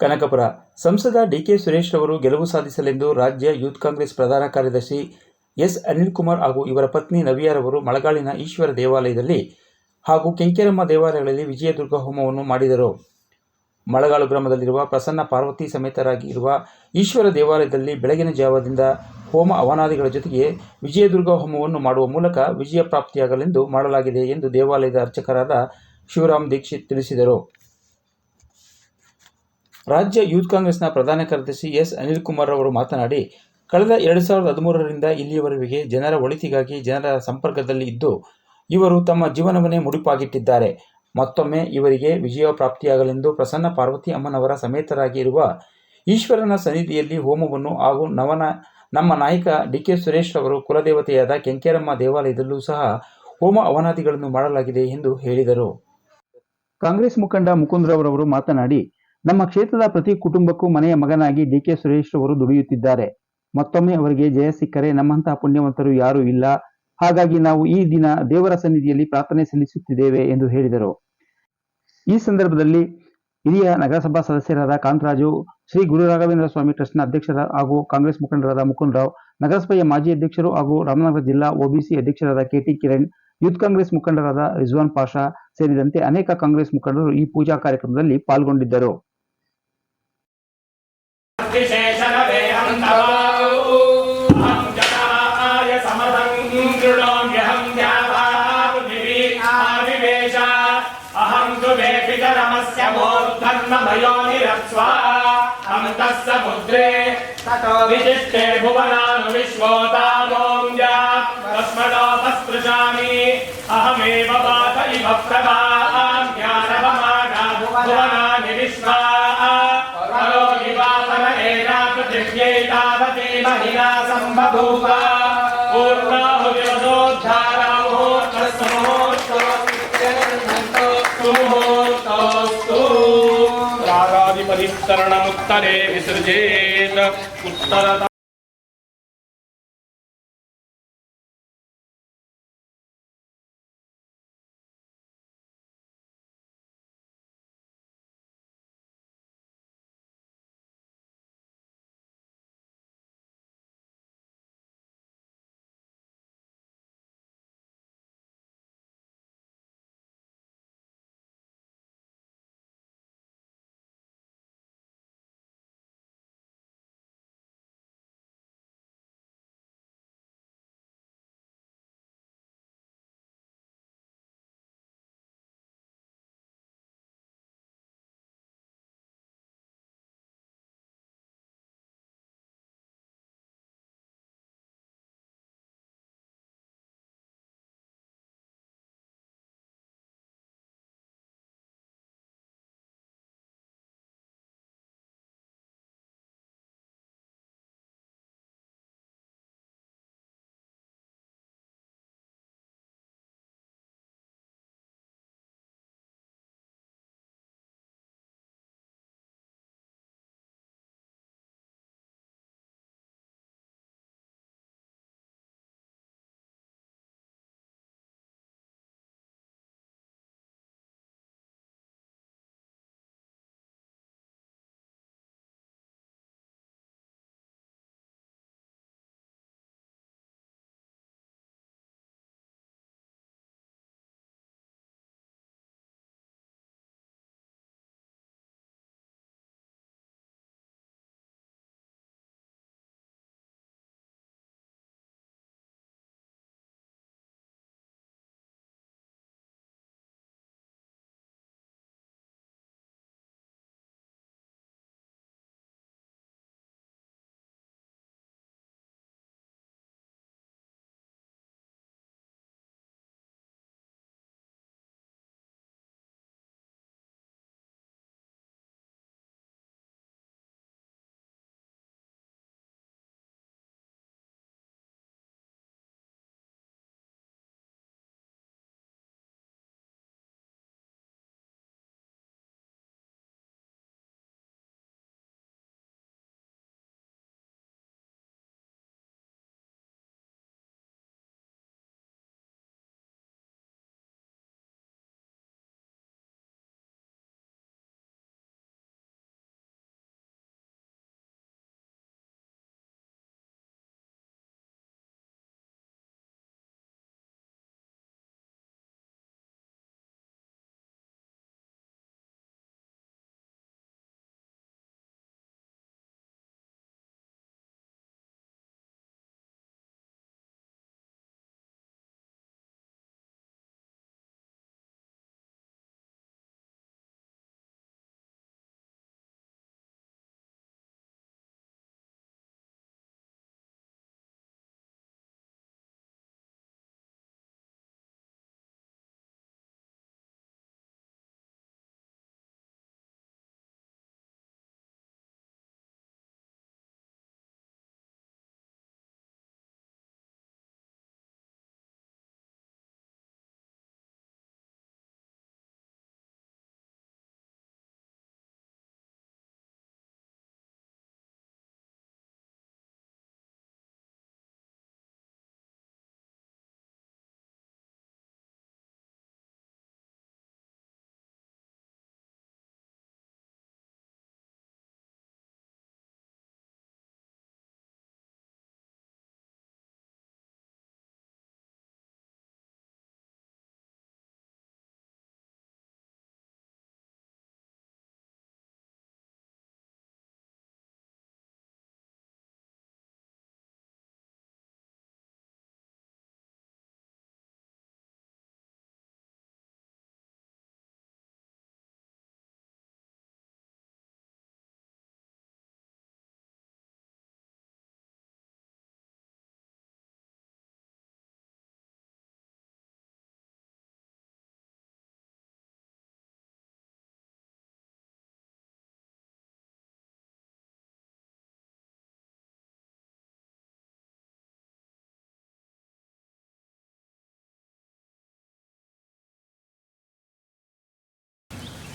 ಕನಕಪುರ. ಸಂಸದ ಡಿಕೆ ಸುರೇಶ್ ರವರು ಗೆಲುವು ಸಾಧಿಸಲೆಂದು ರಾಜ್ಯ ಯೂತ್ ಕಾಂಗ್ರೆಸ್ ಪ್ರಧಾನ ಕಾರ್ಯದರ್ಶಿ ಎಸ್. ಅನಿಲ್ ಕುಮಾರ್ ಹಾಗೂ ಇವರ ಪತ್ನಿ ನವಿಯಾರವರು ಮಳಗಾಳಿನ ಈಶ್ವರ ದೇವಾಲಯದಲ್ಲಿ ಹಾಗೂ ಕೆಂಕೆರಮ್ಮ ದೇವಾಲಯಗಳಲ್ಲಿ ವಿಜಯದುರ್ಗ ಹೋಮವನ್ನು ಮಾಡಿದರು. ಮಳಗಾಳು ಗ್ರಾಮದಲ್ಲಿರುವ ಪ್ರಸನ್ನ ಪಾರ್ವತಿ ಸಮೇತರಾಗಿರುವ ಈಶ್ವರ ದೇವಾಲಯದಲ್ಲಿ ಬೆಳಗಿನ ಜಾವದಿಂದ ಹೋಮ ಅವನಾದಿಗಳ ಜೊತೆಗೆ ವಿಜಯದುರ್ಗ ಹೋಮವನ್ನು ಮಾಡುವ ಮೂಲಕ ವಿಜಯ ಪ್ರಾಪ್ತಿಯಾಗಲೆಂದು ಮಾಡಲಾಗಿದೆ ಎಂದು ದೇವಾಲಯದ ಅರ್ಚಕರಾದ ಶಿವರಾಮ್ ದೀಕ್ಷಿತ್ ತಿಳಿಸಿದರು. ರಾಜ್ಯ ಯೂತ್ ಕಾಂಗ್ರೆಸ್ನ ಪ್ರಧಾನ ಕಾರ್ಯದರ್ಶಿ ಎಸ್. ಅನಿಲ್ ಕುಮಾರ್ ಅವರು ಮಾತನಾಡಿ, ಕಳೆದ ಎರಡು ಸಾವಿರದ ಹದಿಮೂರರಿಂದ ಇಲ್ಲಿಯವರೆಗೆ ಜನರ ಒಳಿತಿಗಾಗಿ ಜನರ ಸಂಪರ್ಕದಲ್ಲಿ ಇದ್ದು, ಇವರು ತಮ್ಮ ಜೀವನವನ್ನೇ ಮುಡಿಪಾಗಿಟ್ಟಿದ್ದಾರೆ. ಮತ್ತೊಮ್ಮೆ ಇವರಿಗೆ ವಿಜಯ ಪ್ರಾಪ್ತಿಯಾಗಲೆಂದು ಪ್ರಸನ್ನ ಪಾರ್ವತಿ ಅಮ್ಮನವರ ಸಮೇತರಾಗಿ ಇರುವ ಈಶ್ವರನ ಸನ್ನಿಧಿಯಲ್ಲಿ ಹೋಮವನ್ನು ಹಾಗೂ ನವನ, ನಮ್ಮ ನಾಯಕ ಡಿ. ಕೆ. ಸುರೇಶ್ ಅವರು ಕುಲದೇವತೆಯಾದ ಕೆಂಕೇರಮ್ಮ ದೇವಾಲಯದಲ್ಲೂ ಸಹ ಹೋಮ ಅವನಾದಿಗಳನ್ನು ಮಾಡಲಾಗಿದೆ ಎಂದು ಹೇಳಿದರು. ಕಾಂಗ್ರೆಸ್ ಮುಖಂಡ ಮುಕುಂದ್ರವರವರು ಮಾತನಾಡಿ ನಮ್ಮ ಕ್ಷೇತ್ರದ ಪ್ರತಿ ಕುಟುಂಬಕ್ಕೂ ಮನೆಯ ಮಗನಾಗಿ ಡಿ ಕೆ ಸುರೇಶ್ ಅವರು ದುಡಿಯುತ್ತಿದ್ದಾರೆ. ಮತ್ತೊಮ್ಮೆ ಅವರಿಗೆ ಜಯ ಸಿಕ್ಕರೆ ನಮ್ಮಂತಹ ಪುಣ್ಯವಂತರು ಯಾರೂ ಇಲ್ಲ. ಹಾಗಾಗಿ ನಾವು ಈ ದಿನ ದೇವರ ಸನ್ನಿಧಿಯಲ್ಲಿ ಪ್ರಾರ್ಥನೆ ಸಲ್ಲಿಸುತ್ತಿದ್ದೇವೆ ಎಂದು ಹೇಳಿದರು. ಈ ಸಂದರ್ಭದಲ್ಲಿ ಹಿರಿಯ ನಗರಸಭಾ ಸದಸ್ಯರಾದ ಕಾಂತರಾಜು, ಶ್ರೀ ಗುರು ರಾಘವೇಂದ್ರ ಸ್ವಾಮಿ ಟ್ರಸ್ಟ್ನ ಅಧ್ಯಕ್ಷರ ಹಾಗೂ ಕಾಂಗ್ರೆಸ್ ಮುಖಂಡರಾದ ಮುಕುಂದ್ ರಾವ್, ನಗರಸಭೆಯ ಮಾಜಿ ಅಧ್ಯಕ್ಷರು ಹಾಗೂ ರಾಮನಗರ ಜಿಲ್ಲಾ ಒಬಿಸಿ ಅಧ್ಯಕ್ಷರಾದ ಕೆಟಿ ಕಿರಣ್, ಯೂತ್ ಕಾಂಗ್ರೆಸ್ ಮುಖಂಡರಾದ ರಿಜ್ವಾನ್ ಪಾಷಾ ಸೇರಿದಂತೆ ಅನೇಕ ಕಾಂಗ್ರೆಸ್ ಮುಖಂಡರು ಈ ಪೂಜಾ ಕಾರ್ಯಕ್ರಮದಲ್ಲಿ ಪಾಲ್ಗೊಂಡಿದ್ದರು. वेपितरमस्य मूर्धन्मयो निरक्ष्वा अन्तः समुद्रे ततो विशिष्टे भुवनानु विश्वोतामोऽम्या तस्मदोपस्पृशामि अहमेव वात इव प्रभाम्यानवमाना भुवनानि विश्वा करोमि वापन एना पृथिव्यै तावती महिला सम्बभूव। रागादिपरिस्तरणमुत्तरे विसृजेत् उत्तरत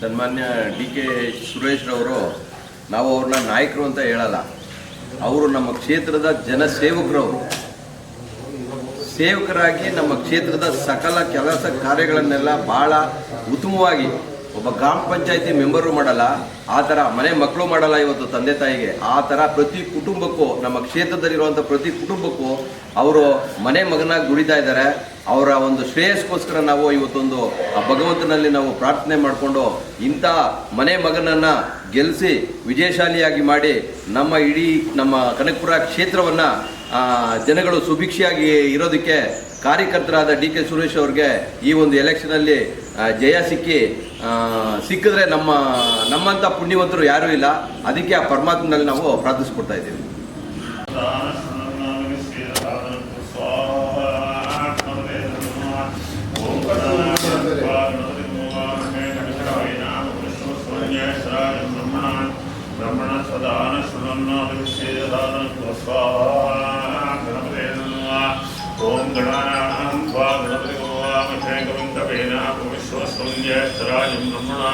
ಸನ್ಮಾನ್ಯ ಡಿ ಕೆ ಸುರೇಶ್ರವರು ನಾವು ಅವ್ರನ್ನ ನಾಯಕರು ಅಂತ ಹೇಳಲ್ಲ. ಅವರು ನಮ್ಮ ಕ್ಷೇತ್ರದ ಜನಸೇವಕರು ಅವರು ಸೇವಕರಾಗಿ ನಮ್ಮ ಕ್ಷೇತ್ರದ ಸಕಲ ಕೆಲಸ ಕಾರ್ಯಗಳನ್ನೆಲ್ಲ ಭಾಳ ಉತ್ತಮವಾಗಿ ಒಬ್ಬ ಗ್ರಾಮ ಪಂಚಾಯತಿ ಮೆಂಬರು ಮಾಡಲ್ಲ, ಆ ಥರ ಮನೆ ಮಕ್ಕಳು ಮಾಡಲ್ಲ ಇವತ್ತು ತಂದೆ ತಾಯಿಗೆ. ಆ ಥರ ಪ್ರತಿ ಕುಟುಂಬಕ್ಕೂ, ನಮ್ಮ ಕ್ಷೇತ್ರದಲ್ಲಿರುವಂಥ ಪ್ರತಿ ಕುಟುಂಬಕ್ಕೂ ಅವರು ಮನೆ ಮಗನಾಗಿ ದುಡಿತಾ ಇದ್ದಾರೆ. ಅವರ ಒಂದು ಶ್ರೇಯಸ್ಗೋಸ್ಕರ ನಾವು ಇವತ್ತೊಂದು ಭಗವಂತನಲ್ಲಿ ನಾವು ಪ್ರಾರ್ಥನೆ ಮಾಡಿಕೊಂಡು ಇಂಥ ಮನೆ ಮಗನನ್ನು ಗೆಲ್ಲಿಸಿ ವಿಜಯಶಾಲಿಯಾಗಿ ಮಾಡಿ ನಮ್ಮ ಇಡೀ ನಮ್ಮ ಕನಕಪುರ ಕ್ಷೇತ್ರವನ್ನು ಜನಗಳು ಸುಭಿಕ್ಷೆಯಾಗಿ ಇರೋದಕ್ಕೆ ಕಾರ್ಯಕರ್ತರಾದ ಡಿ ಕೆ ಸುರೇಶ್ ಅವ್ರಿಗೆ ಈ ಒಂದು ಎಲೆಕ್ಷನಲ್ಲಿ ಜಯ ಸಿಕ್ಕಿ ಸಿಕ್ಕಿದ್ರೆ ನಮ್ಮ ನಮ್ಮಂಥ ಪುಣ್ಯವಂತರು ಯಾರೂ ಇಲ್ಲ. ಅದಕ್ಕೆ ಆ ಪರಮಾತ್ಮನಲ್ಲಿ ನಾವು ಪ್ರಾರ್ಥಿಸ್ಕೊಡ್ತಾ ಇದ್ದೀವಿ. ಓಂ ಗಣಾನಾಂ ವಾ ಗಣಪತಿ ಗಣಪತಿ स्वसंज्ञः स्वराजं ब्रह्मणा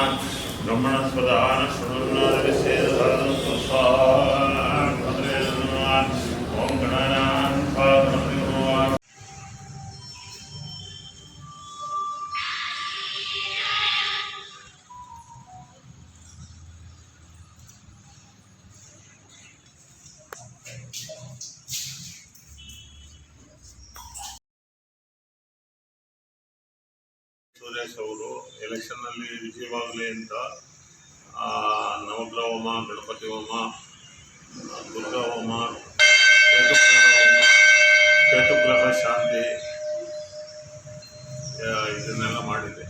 ब्रह्मणस्वदानशृणुनादविषेदसाधनं स्वाहा ಸುರೇಶ್ ಅವರು ಎಲೆಕ್ಷನ್ನಲ್ಲಿ ವಿಜಯವಾಗಲಿ ಅಂತ ನವಗ್ರಹ ಹೋಮ ಗಣಪತಿ ಹೋಮ, ದುರ್ಗಾ ಹೋಮ ಕೇತುಗ್ರಹ ಹೋಮ ಕೇತುಗ್ರಹ ಶಾಂತಿ ಇದನ್ನೆಲ್ಲ ಮಾಡಿದೆ.